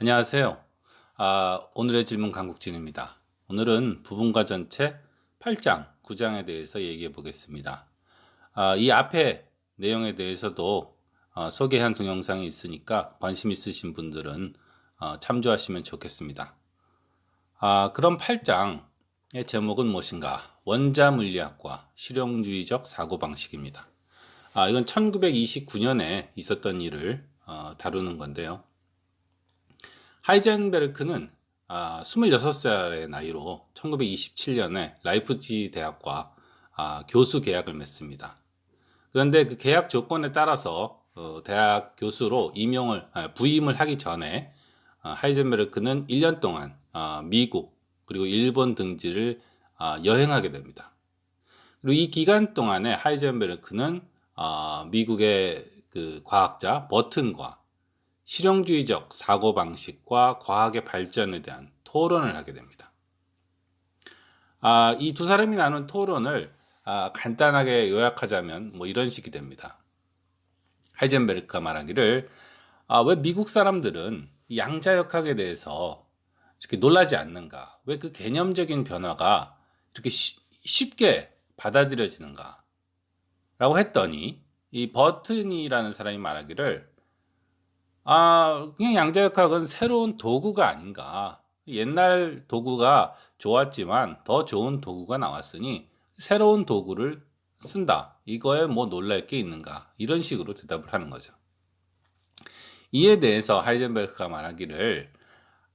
안녕하세요. 아, 오늘의 질문 강국진입니다. 오늘은 부분과 전체 8장, 9장에 대해서 얘기해 보겠습니다. 아, 이 앞에 내용에 대해서도 어, 소개한 동영상이 있으니까 관심 있으신 분들은 어, 참조하시면 좋겠습니다. 아, 그럼 8장의 제목은 무엇인가? 원자 물리학과 실용주의적 사고방식입니다. 아, 이건 1929년에 있었던 일을 어, 다루는 건데요. 하이젠베르크는 아, 26살의 나이로 1927년에 라이프치 대학과 아, 교수 계약을 맺습니다. 그런데 그 계약 조건에 따라서 어, 대학 교수로 임용을 아, 부임을 하기 전에 아, 하이젠베르크는 1년 동안 아, 미국 그리고 일본 등지를 아, 여행하게 됩니다. 그리고 이 기간 동안에 하이젠베르크는 아, 미국의 그 과학자 버튼과 실용주의적 사고방식과 과학의 발전에 대한 토론을 하게 됩니다. 아, 이 두 사람이 나눈 토론을 아, 간단하게 요약하자면 뭐 이런 식이 됩니다. 하이젠베르크가 말하기를 아, 왜 미국 사람들은 이 양자역학에 대해서 이렇게 놀라지 않는가? 왜 그 개념적인 변화가 이렇게 쉬- 쉽게 받아들여지는가? 라고 했더니 이 버튼이라는 사람이 말하기를 아, 그냥 양자역학은 새로운 도구가 아닌가. 옛날 도구가 좋았지만 더 좋은 도구가 나왔으니 새로운 도구를 쓴다. 이거에 뭐 놀랄 게 있는가. 이런 식으로 대답을 하는 거죠. 이에 대해서 하이젠베르크가 말하기를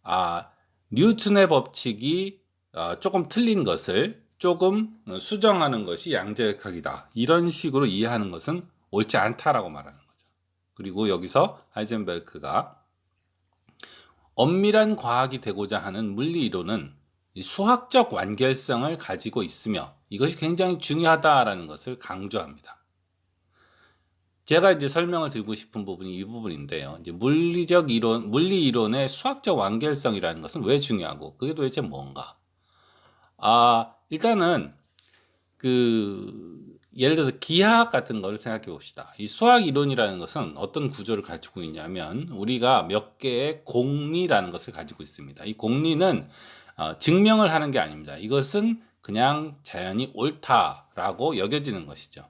아, 뉴턴의 법칙이 어, 조금 틀린 것을 조금 수정하는 것이 양자역학이다. 이런 식으로 이해하는 것은 옳지 않다라고 말하는. 그리고 여기서 하이젠베르크가 엄밀한 과학이 되고자 하는 물리 이론은 이 수학적 완결성을 가지고 있으며 이것이 굉장히 중요하다라는 것을 강조합니다. 제가 이제 설명을 드리고 싶은 부분이 이 부분인데요. 이제 물리적 이론, 물리 이론의 수학적 완결성이라는 것은 왜 중요하고 그게 도대체 뭔가? 아, 일단은 그 예를 들어서 기하학 같은 거를 생각해 봅시다. 이 수학 이론이라는 것은 어떤 구조를 가지고 있냐면 우리가 몇 개의 공리라는 것을 가지고 있습니다. 이 공리는 어, 증명을 하는 게 아닙니다. 이것은 그냥 자연히 옳다라고 여겨지는 것이죠.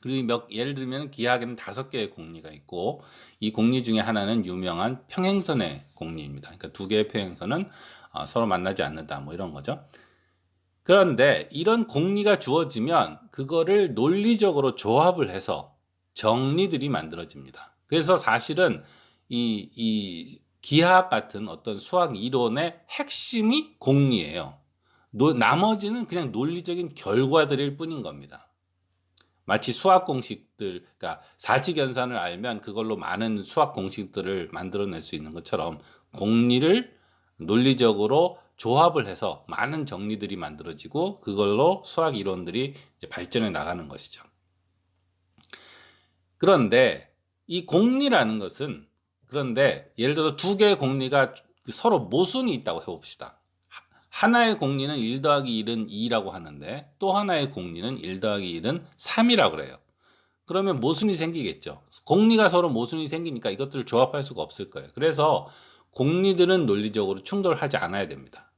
그리고 몇 예를 들면 기하학에는 다섯 개의 공리가 있고 이 공리 중에 하나는 유명한 평행선의 공리입니다. 그러니까 두 개의 평행선은 어, 서로 만나지 않는다 뭐 이런 거죠. 그런데 이런 공리가 주어지면 그거를 논리적으로 조합을 해서 정리들이 만들어집니다. 그래서 사실은 이, 이 기하학 같은 어떤 수학 이론의 핵심이 공리예요. 노- 나머지는 그냥 논리적인 결과들일 뿐인 겁니다. 마치 수학 공식들, 그러니까 사칙연산을 알면 그걸로 많은 수학 공식들을 만들어낼 수 있는 것처럼 공리를 논리적으로 조합을 해서 많은 정리들이 만들어지고 그걸로 수학 이론들이 발전해 나가는 것이죠. 그런데 이 공리라는 것은 그런데 예를 들어서 두 개의 공리가 서로 모순이 있다고 해봅시다. 하- 하나의 공리는 1 더하기 1은 2라고 하는데 또 하나의 공리는 1 더하기 1은 3이라고 그래요. 그러면 모순이 생기겠죠. 공리가 서로 모순이 생기니까 이것들을 조합할 수가 없을 거예요. 그래서 공리들은 논리적으로 충돌하지 않아야 됩니다.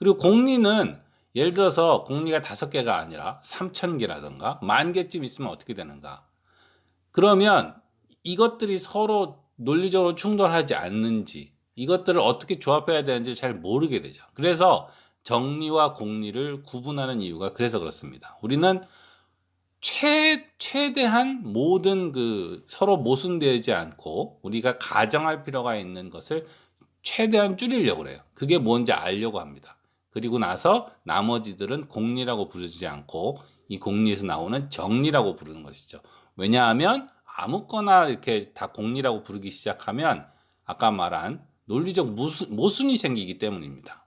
그리고 공리는 예를 들어서 공리가 다섯 개가 아니라 3천 개라든가 만 개쯤 있으면 어떻게 되는가? 그러면 이것들이 서로 논리적으로 충돌하지 않는지 이것들을 어떻게 조합해야 되는지 잘 모르게 되죠. 그래서 정리와 공리를 구분하는 이유가 그래서 그렇습니다. 우리는 최, 최대한 모든 그 서로 모순되지 않고 우리가 가정할 필요가 있는 것을 최대한 줄이려고 그래요. 그게 뭔지 알려고 합니다. 그리고 나서 나머지들은 공리라고 부르지 않고 이 공리에서 나오는 정리라고 부르는 것이죠. 왜냐하면 아무거나 이렇게 다 공리라고 부르기 시작하면 아까 말한 논리적 모순, 모순이 생기기 때문입니다.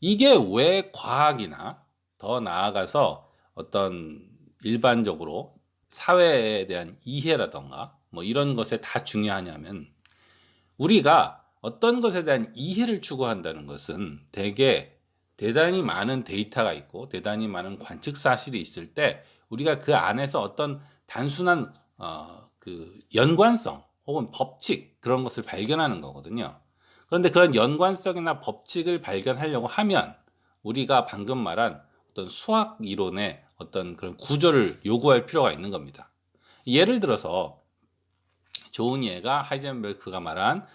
이게 왜 과학이나 더 나아가서 어떤 일반적으로 사회에 대한 이해라던가 뭐 이런 것에 다 중요하냐면 우리가 어떤 것에 대한 이해를 추구한다는 것은 대개 대단히 많은 데이터가 있고 대단히 많은 관측 사실이 있을 때 우리가 그 안에서 어떤 단순한 어, 그 연관성 혹은 법칙 그런 것을 발견하는 거거든요. 그런데 그런 연관성이나 법칙을 발견하려고 하면 우리가 방금 말한 어떤 수학 이론의 어떤 그런 구조를 요구할 필요가 있는 겁니다. 예를 들어서 좋은 예가 하이젠베르크가 말한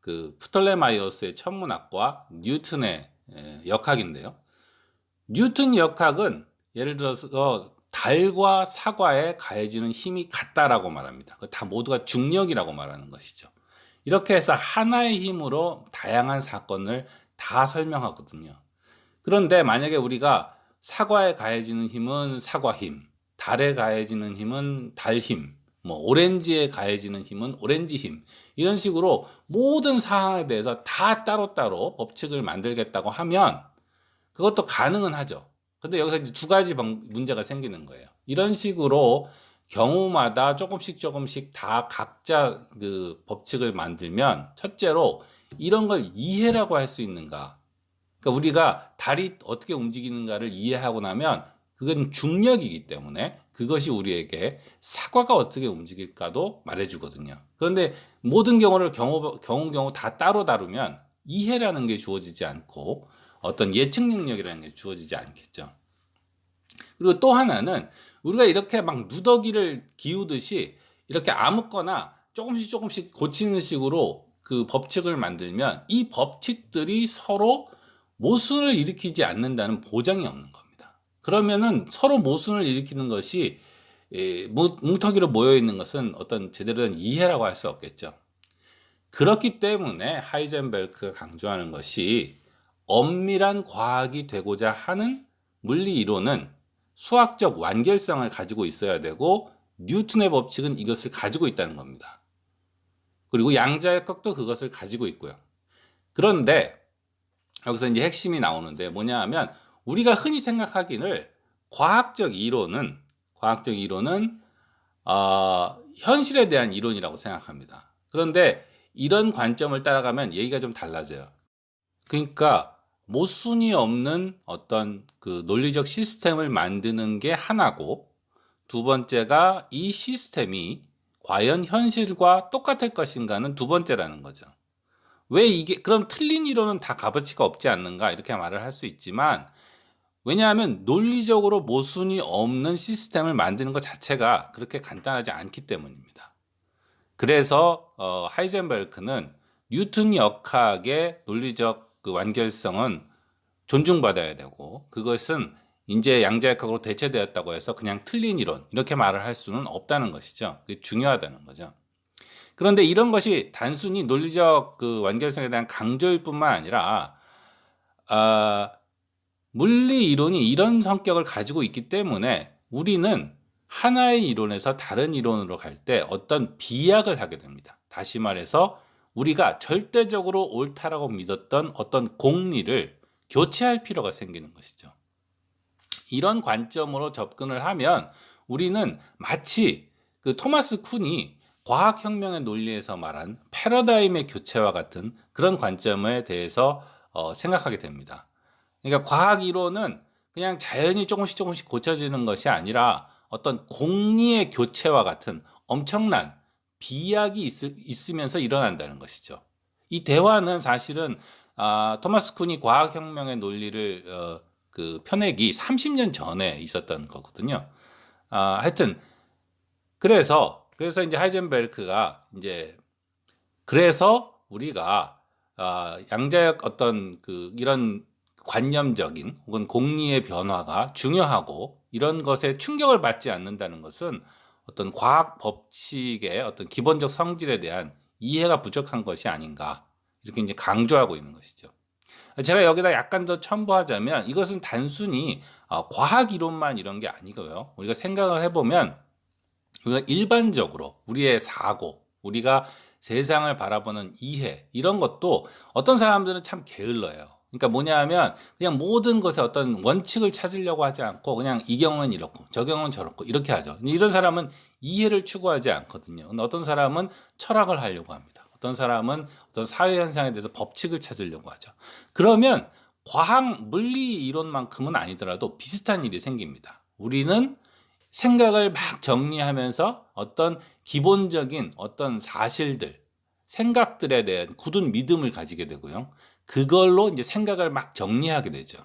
그 프톨레마이오스의 천문학과 뉴턴의 에, 역학인데요. 뉴턴 역학은 예를 들어서 달과 사과에 가해지는 힘이 같다라고 말합니다. 그다 모두가 중력이라고 말하는 것이죠. 이렇게 해서 하나의 힘으로 다양한 사건을 다 설명하거든요. 그런데 만약에 우리가 사과에 가해지는 힘은 사과 힘, 달에 가해지는 힘은 달 힘, 뭐 오렌지에 가해지는 힘은 오렌지 힘 이런 식으로 모든 사항에 대해서 다 따로따로 법칙을 만들겠다고 하면 그것도 가능은 하죠. 근데 여기서 이제 두 가지 방- 문제가 생기는 거예요. 이런 식으로 경우마다 조금씩 조금씩 다 각자 그 법칙을 만들면 첫째로 이런 걸 이해라고 할 수 있는가? 그러니까 우리가 달이 어떻게 움직이는가를 이해하고 나면 그건 중력이기 때문에 그것이 우리에게 사과가 어떻게 움직일까도 말해주거든요. 그런데 모든 경우를 경우 경우 경우 다 따로 다루면 이해라는 게 주어지지 않고 어떤 예측 능력이라는 게 주어지지 않겠죠. 그리고 또 하나는 우리가 이렇게 막 누더기를 기우듯이 이렇게 아무거나 조금씩 조금씩 고치는 식으로 그 법칙을 만들면 이 법칙들이 서로 모순을 일으키지 않는다는 보장이 없는 겁니다. 그러면은 서로 모순을 일으키는 것이 예, 뭉- 뭉텅이로 모여 있는 것은 어떤 제대로 된 이해라고 할 수 없겠죠. 그렇기 때문에 하이젠베르크가 강조하는 것이 엄밀한 과학이 되고자 하는 물리 이론은 수학적 완결성을 가지고 있어야 되고 뉴턴의 법칙은 이것을 가지고 있다는 겁니다. 그리고 양자역학도 그것을 가지고 있고요. 그런데 여기서 이제 핵심이 나오는데 뭐냐 하면 우리가 흔히 생각하기를 과학적 이론은 과학적 이론은 어, 현실에 대한 이론이라고 생각합니다. 그런데 이런 관점을 따라가면 얘기가 좀 달라져요. 그러니까 모순이 없는 어떤 그 논리적 시스템을 만드는 게 하나고 두 번째가 이 시스템이 과연 현실과 똑같을 것인가는 두 번째라는 거죠. 왜 이게 그럼 틀린 이론은 다 값어치가 없지 않는가 이렇게 말을 할 수 있지만 왜냐하면 논리적으로 모순이 없는 시스템을 만드는 것 자체가 그렇게 간단하지 않기 때문입니다. 그래서 어, 하이젠베르크는 뉴턴 역학의 논리적 그 완결성은 존중받아야 되고 그것은 이제 양자역학으로 대체되었다고 해서 그냥 틀린 이론 이렇게 말을 할 수는 없다는 것이죠. 그게 중요하다는 거죠. 그런데 이런 것이 단순히 논리적 그 완결성에 대한 강조일 뿐만 아니라 아, 물리 이론이 이런 성격을 가지고 있기 때문에 우리는 하나의 이론에서 다른 이론으로 갈 때 어떤 비약을 하게 됩니다. 다시 말해서 우리가 절대적으로 옳다라고 믿었던 어떤 공리를 교체할 필요가 생기는 것이죠. 이런 관점으로 접근을 하면 우리는 마치 그 토마스 쿤이 과학혁명의 논리에서 말한 패러다임의 교체와 같은 그런 관점에 대해서 어, 생각하게 됩니다. 그러니까 과학 이론은 그냥 자연히 조금씩 조금씩 고쳐지는 것이 아니라 어떤 공리의 교체와 같은 엄청난 비약이 있, 으면서 일어난다는 것이죠. 이 대화는 사실은 아, 토마스 쿤이 과학혁명의 논리를 어, 그 펴내기 30년 전에 있었던 거거든요. 아, 하여튼 그래서 그래서 이제 하이젠베르크가 이제 그래서 우리가 아, 양자역 어떤 그 이런 관념적인 혹은 공리의 변화가 중요하고 이런 것에 충격을 받지 않는다는 것은 어떤 과학 법칙의 어떤 기본적 성질에 대한 이해가 부족한 것이 아닌가 이렇게 이제 강조하고 있는 것이죠. 제가 여기다 약간 더 첨부하자면 이것은 단순히 어, 과학 이론만 이런 게 아니고요. 우리가 생각을 해보면 우리가 일반적으로 우리의 사고, 우리가 세상을 바라보는 이해 이런 것도 어떤 사람들은 참 게을러요. 그러니까 뭐냐 하면 그냥 모든 것에 어떤 원칙을 찾으려고 하지 않고 그냥 이 경우는 이렇고 저 경우는 저렇고 이렇게 하죠. 이런 사람은 이해를 추구하지 않거든요. 어떤 사람은 철학을 하려고 합니다. 어떤 사람은 어떤 사회 현상에 대해서 법칙을 찾으려고 하죠. 그러면 과학 물리 이론만큼은 아니더라도 비슷한 일이 생깁니다. 우리는 생각을 막 정리하면서 어떤 기본적인 어떤 사실들, 생각들에 대한 굳은 믿음을 가지게 되고요. 그걸로 이제 생각을 막 정리하게 되죠.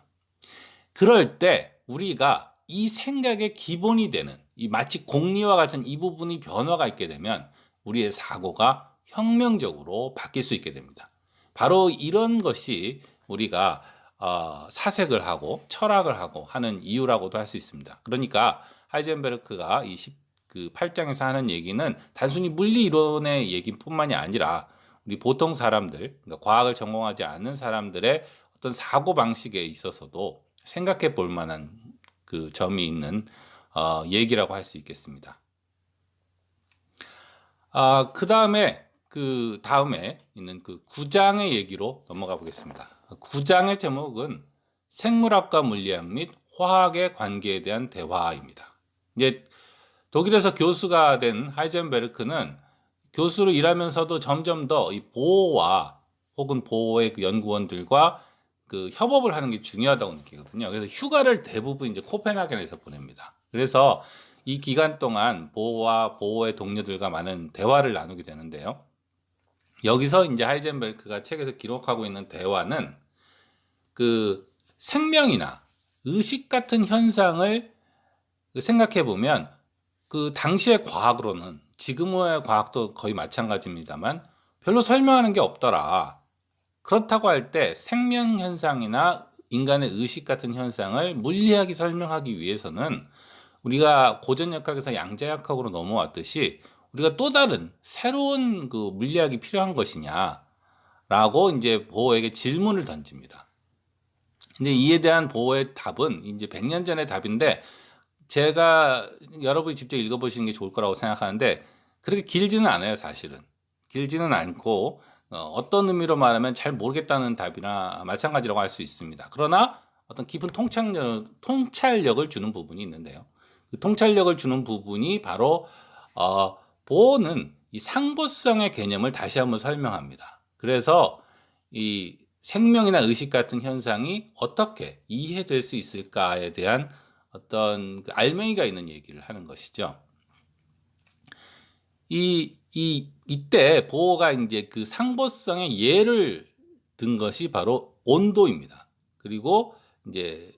그럴 때 우리가 이 생각의 기본이 되는 이 마치 공리와 같은 이 부분이 변화가 있게 되면 우리의 사고가 혁명적으로 바뀔 수 있게 됩니다. 바로 이런 것이 우리가 어, 사색을 하고 철학을 하고 하는 이유라고도 할 수 있습니다. 그러니까 하이젠베르크가 이 10, 그 8장에서 하는 얘기는 단순히 물리 이론의 얘기뿐만이 아니라 우리 보통 사람들, 그러니까 과학을 전공하지 않는 사람들의 어떤 사고 방식에 있어서도 생각해 볼 만한 그 점이 있는 어, 얘기라고 할 수 있겠습니다. 아, 그 다음에 그 다음에 있는 그 9장의 얘기로 넘어가 보겠습니다. 9장의 제목은 생물학과 물리학 및 화학의 관계에 대한 대화입니다. 이제 독일에서 교수가 된 하이젠베르크는 교수로 일하면서도 점점 더 이 보호와 혹은 보호의 그 연구원들과 그 협업을 하는 게 중요하다고 느끼거든요. 그래서 휴가를 대부분 이제 코펜하겐에서 보냅니다. 그래서 이 기간 동안 보호와 보호의 동료들과 많은 대화를 나누게 되는데요. 여기서 이제 하이젠베르크가 책에서 기록하고 있는 대화는 그 생명이나 의식 같은 현상을 생각해 보면 그 당시의 과학으로는 지금의 과학도 거의 마찬가지입니다만 별로 설명하는 게 없더라. 그렇다고 할 때 생명 현상이나 인간의 의식 같은 현상을 물리학이 설명하기 위해서는 우리가 고전역학에서 양자역학으로 넘어왔듯이 우리가 또 다른 새로운 그 물리학이 필요한 것이냐라고 이제 보호에게 질문을 던집니다. 근데 이에 대한 보호의 답은 이제 100년 전의 답인데 제가 여러분이 직접 읽어보시는 게 좋을 거라고 생각하는데 그렇게 길지는 않아요, 사실은. 길지는 않고 어, 떤 의미로 말하면 잘 모르겠다는 답이나 마찬가지라고 할 수 있습니다. 그러나 어떤 깊은 통찰력, 통찰력을 주는 부분이 있는데요. 그 통찰력을 주는 부분이 바로 어, 보호는 이 상보성의 개념을 다시 한번 설명합니다. 그래서 이 생명이나 의식 같은 현상이 어떻게 이해될 수 있을까에 대한 어떤 그 알맹이가 있는 얘기를 하는 것이죠. 이, 이, 이때 보호가 이제 그 상보성의 예를 든 것이 바로 온도입니다. 그리고 이제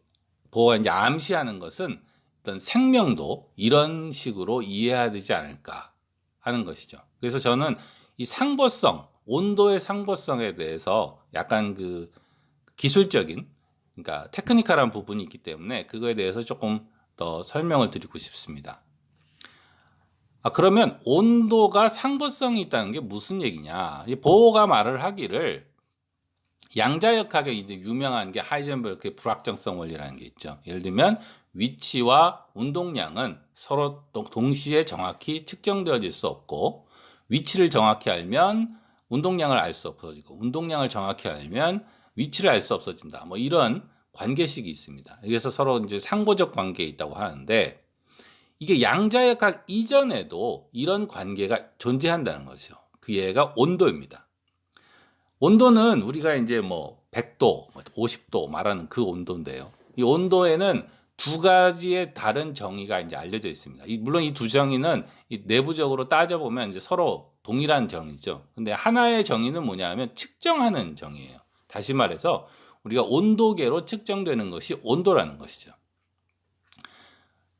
보호가 이제 암시하는 것은 어떤 생명도 이런 식으로 이해해야 되지 않을까 하는 것이죠. 그래서 저는 이 상보성, 온도의 상보성에 대해서 약간 그 기술적인 그러니까 테크니컬한 부분이 있기 때문에 그거에 대해서 조금 더 설명을 드리고 싶습니다. 아, 그러면 온도가 상보성이 있다는 게 무슨 얘기냐? 이 보호가 말을 하기를 양자역학에 이제 유명한 게 하이젠베르크의 불확정성 원리라는 게 있죠. 예를 들면 위치와 운동량은 서로 동시에 정확히 측정되어질 수 없고 위치를 정확히 알면 운동량을 알 수 없어지고 운동량을 정확히 알면 위치를 알 수 없어진다. 뭐 이런 관계식이 있습니다. 그래서 서로 이제 상보적 관계에 있다고 하는데 이게 양자역학 이전에도 이런 관계가 존재한다는 것이죠. 그 얘가 온도입니다. 온도는 우리가 이제 뭐 100도, 50도 말하는 그 온도인데요. 이 온도에는 두 가지의 다른 정의가 이제 알려져 있습니다. 물론 이 두 정의는 내부적으로 따져보면 이제 서로 동일한 정의죠. 근데 하나의 정의는 뭐냐 하면 측정하는 정의예요. 다시 말해서 우리가 온도계로 측정되는 것이 온도라는 것이죠.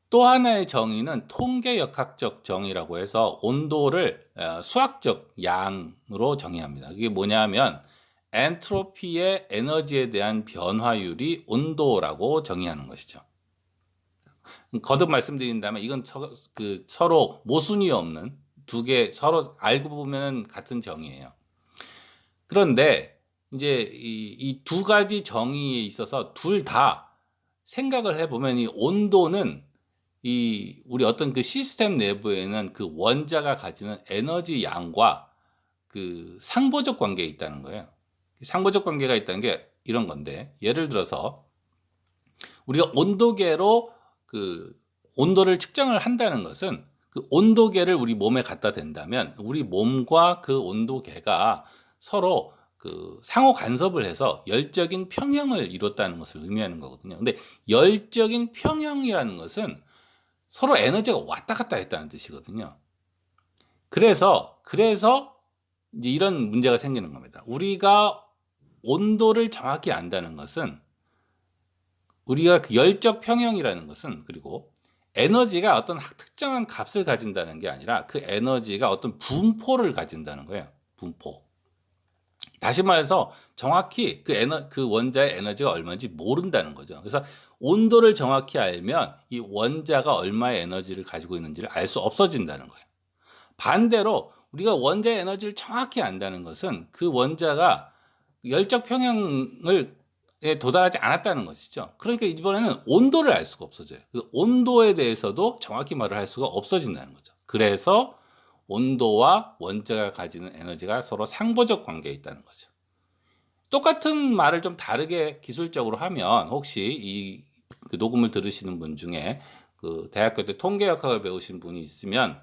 또 하나의 정의는 통계역학적 정의라고 해서 온도를 어, 수학적 양으로 정의합니다. 그게 뭐냐면 엔트로피의 에너지에 대한 변화율이 온도라고 정의하는 것이죠. 거듭 말씀드린다면 이건 서, 그 서로 모순이 없는 두 개 서로 알고 보면 같은 정의예요. 그런데 이제 이두 가지 정의에 있어서 둘 다 생각을 해보면 이 온도는 이 우리 어떤 그 시스템 내부에는 그 원자가 가지는 에너지 양과 그 상보적 관계에 있다는 거예요. 상보적 관계가 있다는 게 이런 건데 예를 들어서 우리가 온도계로 그 온도를 측정을 한다는 것은 그 온도계를 우리 몸에 갖다 댄다면 우리 몸과 그 온도계가 서로 그 상호 간섭을 해서 열적인 평형을 이뤘다는 것을 의미하는 거거든요. 근데 열적인 평형이라는 것은 서로 에너지가 왔다 갔다 했다는 뜻이거든요. 그래서 그래서 이제 이런 문제가 생기는 겁니다. 우리가 온도를 정확히 안다는 것은 우리가 그 열적 평형이라는 것은 그리고 에너지가 어떤 특정한 값을 가진다는 게 아니라 그 에너지가 어떤 분포를 가진다는 거예요. 분포. 다시 말해서 정확히 그 에너 그 원자의 에너지가 얼마인지 모른다는 거죠. 그래서 온도를 정확히 알면 이 원자가 얼마의 에너지를 가지고 있는지를 알 수 없어진다는 거예요. 반대로 우리가 원자의 에너지를 정확히 안다는 것은 그 원자가 열적 평형을 에 도달하지 않았다는 것이죠. 그러니까 이번에는 온도를 알 수가 없어져요. 그 온도에 대해서도 정확히 말을 할 수가 없어진다는 거죠. 그래서 온도와 원자가 가지는 에너지가 서로 상보적 관계에 있다는 거죠. 똑같은 말을 좀 다르게 기술적으로 하면 혹시 이그 녹음을 들으시는 분 중에 그 대학교 때 통계역학을 배우신 분이 있으면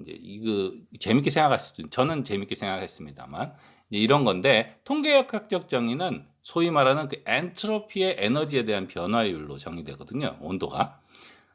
이제 이거 재밌게 생각할 수도 있- 저는 재밌게 생각했습니다만 이런 건데 통계역학적 정의는 소위 말하는 그 엔트로피의 에너지에 대한 변화율로 정의되거든요. 온도가.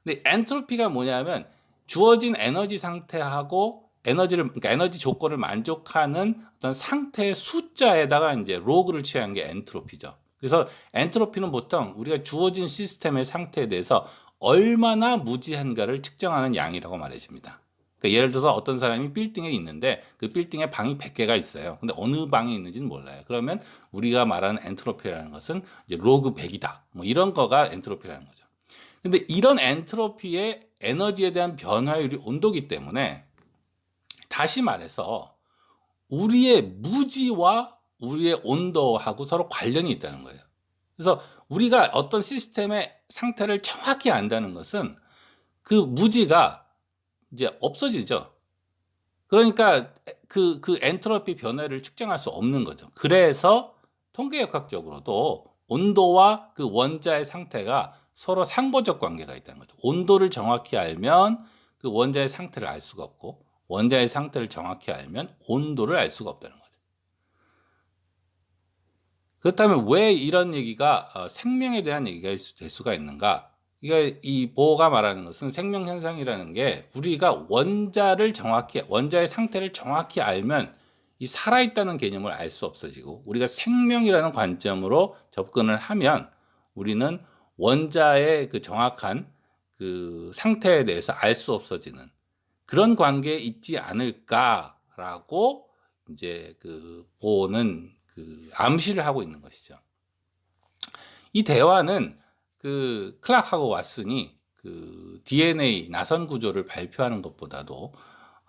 근데 엔트로피가 뭐냐면 주어진 에너지 상태하고 에너지를 그러니까 에너지 조건을 만족하는 어떤 상태의 숫자에다가 이제 로그를 취한 게 엔트로피죠. 그래서 엔트로피는 보통 우리가 주어진 시스템의 상태에 대해서 얼마나 무지한가를 측정하는 양이라고 말해집니다. 그러니까 예를 들어서 어떤 사람이 빌딩에 있는데 그 빌딩에 방이 100개가 있어요. 근데 어느 방에 있는지는 몰라요. 그러면 우리가 말하는 엔트로피라는 것은 이제 로그 100이다. 뭐 이런 거가 엔트로피라는 거죠. 근데 이런 엔트로피의 에너지에 대한 변화율이 온도기 때문에 다시 말해서 우리의 무지와 우리의 온도하고 서로 관련이 있다는 거예요. 그래서 우리가 어떤 시스템의 상태를 정확히 안다는 것은 그 무지가 이제 없어지죠. 그러니까 그, 그 엔트로피 변화를 측정할 수 없는 거죠. 그래서 통계역학적으로도 온도와 그 원자의 상태가 서로 상보적 관계가 있다는 거죠. 온도를 정확히 알면 그 원자의 상태를 알 수가 없고 원자의 상태를 정확히 알면 온도를 알 수가 없다는 거죠. 그렇다면 왜 이런 얘기가 어, 생명에 대한 얘기가 될 수가 있는가? 이게 이 보호가 말하는 것은 생명 현상이라는 게 우리가 원자를 정확히 원자의 상태를 정확히 알면 이 살아있다는 개념을 알 수 없어지고 우리가 생명이라는 관점으로 접근을 하면 우리는 원자의 그 정확한 그 상태에 대해서 알 수 없어지는 그런 관계에 있지 않을까라고 이제 그 보호는 그 암시를 하고 있는 것이죠. 이 대화는 그 클락하고 왓슨이 그 DNA 나선 구조를 발표하는 것보다도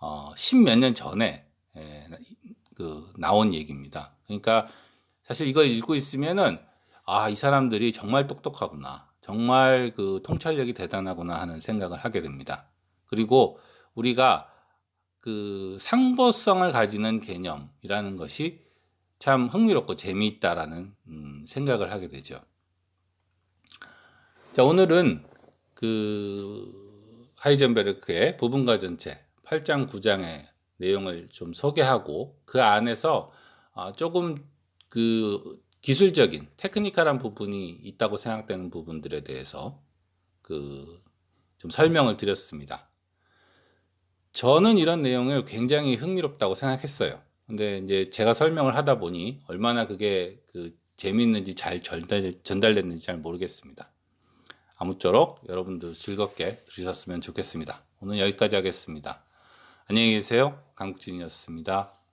어, 십몇 년 전에 에, 그 나온 얘기입니다. 그러니까 사실 이걸 읽고 있으면은 아, 이 사람들이 정말 똑똑하구나. 정말 그 통찰력이 대단하구나 하는 생각을 하게 됩니다. 그리고 우리가 그 상보성을 가지는 개념이라는 것이 참 흥미롭고 재미있다라는 음, 생각을 하게 되죠. 자, 오늘은 그 하이젠베르크의 부분과 전체 8장 9장의 내용을 좀 소개하고 그 안에서 아, 조금 그 기술적인 테크니컬한 부분이 있다고 생각되는 부분들에 대해서 그 좀 설명을 드렸습니다. 저는 이런 내용을 굉장히 흥미롭다고 생각했어요. 근데 이제 제가 설명을 하다 보니 얼마나 그게 그 재미있는지 잘 전달, 전달됐는지 잘 모르겠습니다. 아무쪼록 여러분도 즐겁게 들으셨으면 좋겠습니다. 오늘 여기까지 하겠습니다. 안녕히 계세요. 강국진이었습니다.